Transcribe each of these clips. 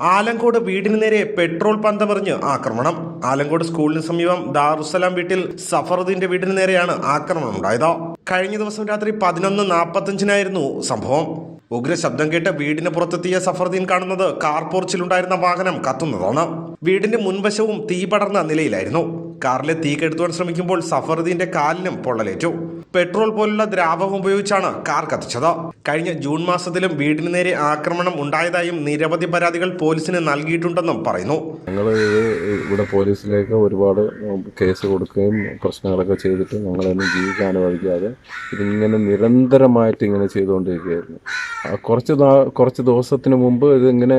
ആലങ്കോട് വീടിന് നേരെ പെട്രോൾ പന്തമെറിഞ്ഞ് ആക്രമണം. ആലങ്കോട് സ്കൂളിന് സമീപം ദാറുസലാം വീട്ടിൽ സഫറുദ്ദീന്റെ വീടിന് നേരെയാണ് ആക്രമണം ഉണ്ടായത്. കഴിഞ്ഞ ദിവസം രാത്രി പതിനൊന്ന് നാൽപ്പത്തഞ്ചിനായിരുന്നു സംഭവം. ഉഗ്ര ശബ്ദം കേട്ട് വീടിന് പുറത്തെത്തിയ സഫറുദ്ദീൻ കാണുന്നത് കാർ പോർച്ചിലുണ്ടായിരുന്ന വാഹനം കത്തുന്നതാണ്. വീടിന്റെ മുൻവശവും തീ പടർന്ന നിലയിലായിരുന്നു. കാറിലെ തീ കെടുത്തുവാൻ ശ്രമിക്കുമ്പോൾ സഫറുദ്ദീന്റെ കാലിനും പൊള്ളലേറ്റു. പെട്രോൾ പോലുള്ള ദ്രാവകം ഉപയോഗിച്ചാണ് കാർ കത്തിച്ചത്. കഴിഞ്ഞ ജൂൺ മാസത്തിലും വീടിന് നേരെ ആക്രമണം ഉണ്ടായതായും നിരവധി പരാതികൾ പോലീസിന് നൽകിയിട്ടുണ്ടെന്നും പറയുന്നു. ഞങ്ങൾ ഇവിടെ പോലീസിലേക്ക് ഒരുപാട് കേസ് കൊടുക്കുകയും പ്രശ്നങ്ങളൊക്കെ ചെയ്തിട്ട് ഞങ്ങളൊന്നും ജീവിക്കാൻ അനുവദിക്കാതെ ഇതിങ്ങനെ നിരന്തരമായിട്ട് ഇങ്ങനെ ചെയ്തുകൊണ്ടിരിക്കുകയായിരുന്നു. കുറച്ച് കുറച്ച് ദിവസത്തിന് മുമ്പ് ഇതിങ്ങനെ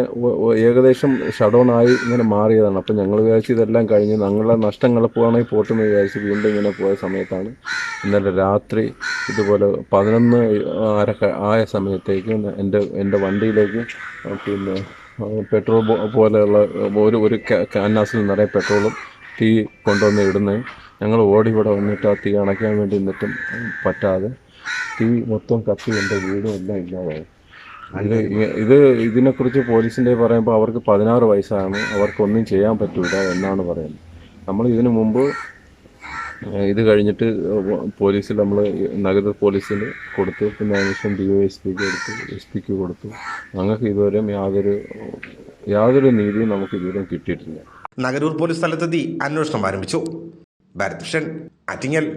ഏകദേശം ഷട്ട് ഡൗൺ ആയി ഇങ്ങനെ മാറിയതാണ്. അപ്പം ഞങ്ങൾ വിചാരിച്ച് ഇതെല്ലാം കഴിഞ്ഞ് ഞങ്ങളുടെ നഷ്ടങ്ങൾ പോകണമെങ്കിൽ പോട്ടെന്ന് വിചാരിച്ച് വീണ്ടും ഇങ്ങനെ പോയ സമയത്താണ് ഇന്നലെ രാത്രി ഇതുപോലെ പതിനൊന്ന് ആര ആയ സമയത്തേക്ക് എന്റെ എന്റെ വണ്ടിയിലേക്ക് പിന്നെ പെട്രോൾ പോലെയുള്ള ഒരു ഒരു ക്യാൻവാസിൽ നിറയെ പെട്രോളും തീ കൊണ്ടുവന്ന് ഇടുന്നത് ഞങ്ങൾ ഓടി ഇവിടെ വന്നിട്ട് ആ തീ അണയ്ക്കാൻ വേണ്ടി നിന്നിട്ടും പറ്റാതെ തീ മൊത്തം കത്തി എന്റെ വീടും എല്ലാം ഇല്ലാതായി. ഇത് ഇത് ഇതിനെക്കുറിച്ച് പോലീസിന്റെ പറയുമ്പോൾ അവർക്ക് പതിനാറ് വയസ്സാണ്. അവർക്കൊന്നും ചെയ്യാൻ പറ്റൂല എന്നാണ് പറയുന്നത്. നമ്മൾ ഇതിനു മുമ്പ് ഇത് കഴിഞ്ഞിട്ട് പോലീസിൽ നമ്മൾ നഗര പോലീസിൽ കൊടുത്തു. പിന്നെ അതിനുശേഷം ഡി ഒ എസ് പിക്ക് കൊടുത്തു എസ് പിക്ക് കൊടുത്തു. ഞങ്ങൾക്ക് ഇതുവരെ യാതൊരു യാതൊരു നീതിയും നമുക്ക് ഇതുവരെ കിട്ടിയിട്ടില്ല. നഗരൂർ പോലീസ് സ്ഥലത്തെത്തി അന്വേഷണം ആരംഭിച്ചു. ഭരതൃഷ്ണൻ അറ്റിങ്ങൽ.